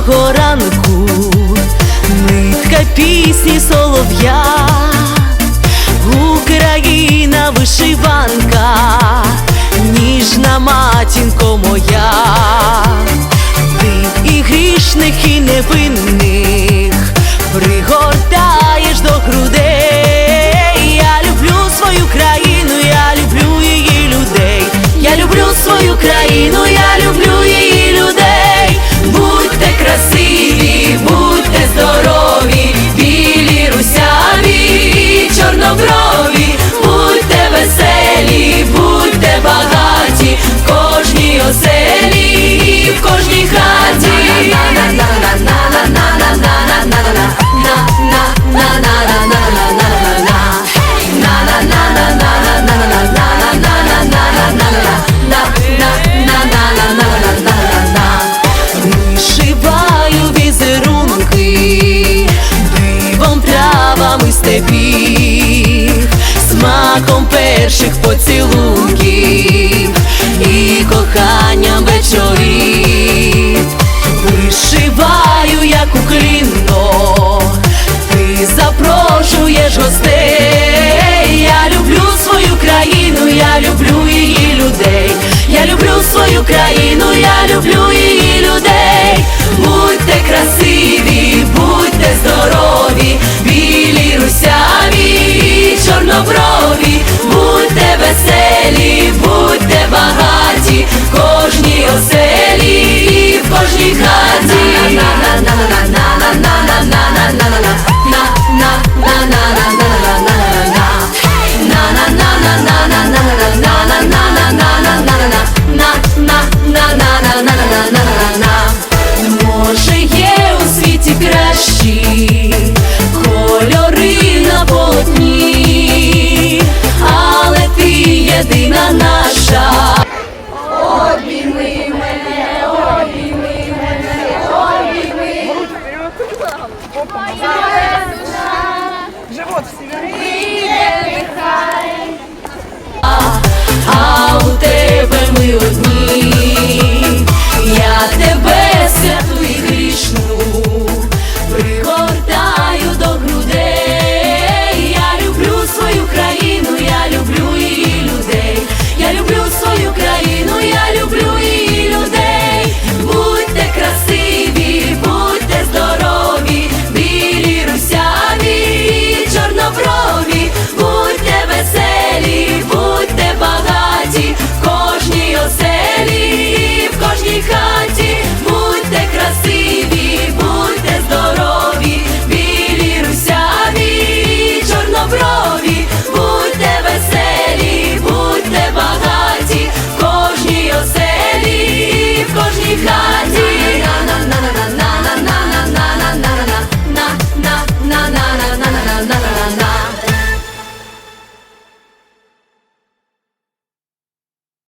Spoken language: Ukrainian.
кожного ранку, нитка пісні солов'я, Україна вишиванка, ніжна матінко моя, ти і грішних, і невинних пригортаєш смаком перших поцілунків і кохання вечорів. Вишиваю, як уклінно, ти запрошуєш гостей. Я люблю свою країну, я люблю її людей. Я люблю свою країну, Єдина наша, обійми мене, обійми мене, обійми. Живот всі. А у тебе ми одна. God.